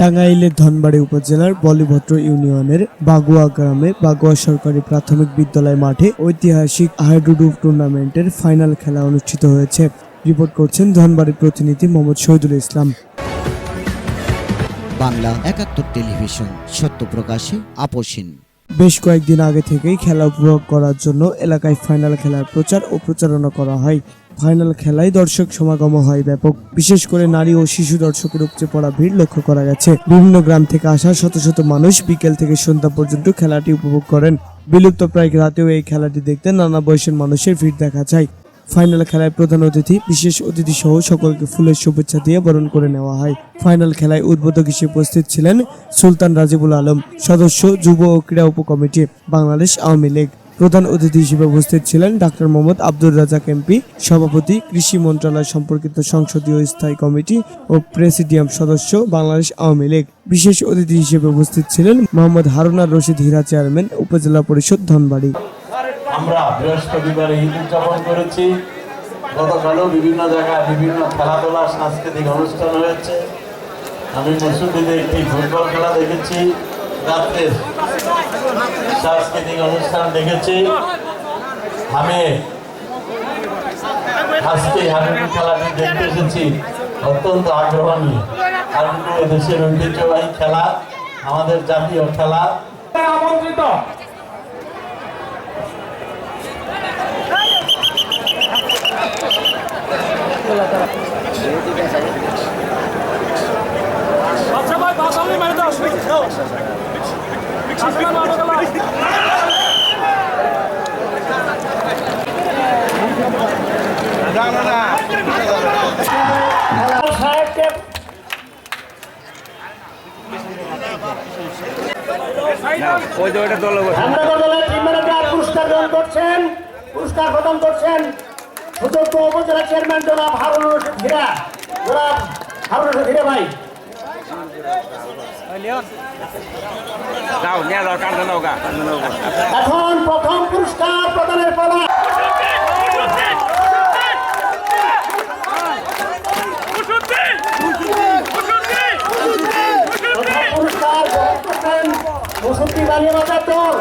টাঙ্গাইলের ধনবাড়ি উপজেলার বলিভদ্র ইউনিয়নের বাগুয়া গ্রামে বাগুয়া সরকারি প্রাথমিক বিদ্যালয় মাঠে ঐতিহাসিক হাইডুডু টুর্নামেন্টের ফাইনাল খেলা অনুষ্ঠিত হয়েছে। রিপোর্ট করছেন ধনবাড়ির প্রতিনিধি মোহাম্মদ শহীদুল ইসলাম। বাংলা একাত্তর টেলিভিশন সত্য প্রকাশে আপোষহীন বেশ কয়েকদিন আগে থেকেই খেলা উপভোগ করার জন্য এলাকায় ফাইনাল খেলার প্রচার ও প্রচারণা করা হয়। ফাইনাল খেলায় দর্শক সমাগম হয় ব্যাপক। বিশেষ করে নারী ও শিশু দর্শকের উপচে পড়া ভিড় লক্ষ্য করা গেছে। বিভিন্ন গ্রাম থেকে আসা শত শত মানুষ বিকেল থেকে সন্ধ্যা পর্যন্ত খেলাটি উপভোগ করেন। বিলুপ্ত প্রায় রাতেও এই খেলাটি দেখতে নানা বয়সের মানুষের ভিড় দেখা যায়। ফাইনাল খেলায় প্রধান অতিথি, বিশেষ অতিথি সহ সকলকে ফুলের শুভেচ্ছা দিয়ে বরণ করে নেওয়া হয়। ফাইনাল খেলায় উদ্বোধক হিসেবে উপস্থিত ছিলেন সুলতান রাজিবুল আলম, সদস্য, যুব ও ক্রীড়া উপকমিটি, বাংলাদেশ আওয়ামী লীগ। প্রধান অতিথি হিসেবে উপস্থিত ছিলেন ডাক্তার মোহাম্মদ আব্দুর রাজাক এমপি, সভাপতি, কৃষি মন্ত্রণালয় সম্পর্কিত সংসদীয় স্থায়ী কমিটি ও প্রেসিডিয়াম সদস্য বাংলাদেশ আওয়ামী লীগ। বিশেষ অতিথি হিসেবে উপস্থিত ছিলেন মোহাম্মদ হারুনার রশিদ হীরা চেয়ারম্যান, উপজেলা পরিষদ ধনবাড়ি। আমরা বৃহস্পতিবার ঈদ উদযাপন করেছি। গতকালও বিভিন্ন জায়গায় বিভিন্ন খেলাধুলা, সাংস্কৃতিক অনুষ্ঠান হয়েছে। আমি মসুদিতে একটি ফুটবল খেলা দেখেছি। রাত্রে সাংস্কৃতিক অনুষ্ঠান দেখেছি। আমি আজকে হাডুডু খেলাটি দেখতে এসেছি। অত্যন্ত আগ্রহ নিয়ে হাডুডু দেশের ঐতিহ্যবাহী খেলা, আমাদের জাতীয় খেলা। আমন্ত্রিত। করছেন পুরস্কার করছেন সুযোগ্য উপজেলা চেয়ারম্যান জনাব হারুন রশিদ হীরা জনাব হারুন রশিদ হীরা ভাই এখন প্রথম পুরস্কার প্রদানের পালা। পুরস্কার মুসুদ্দি বালিয়া বাজার দল।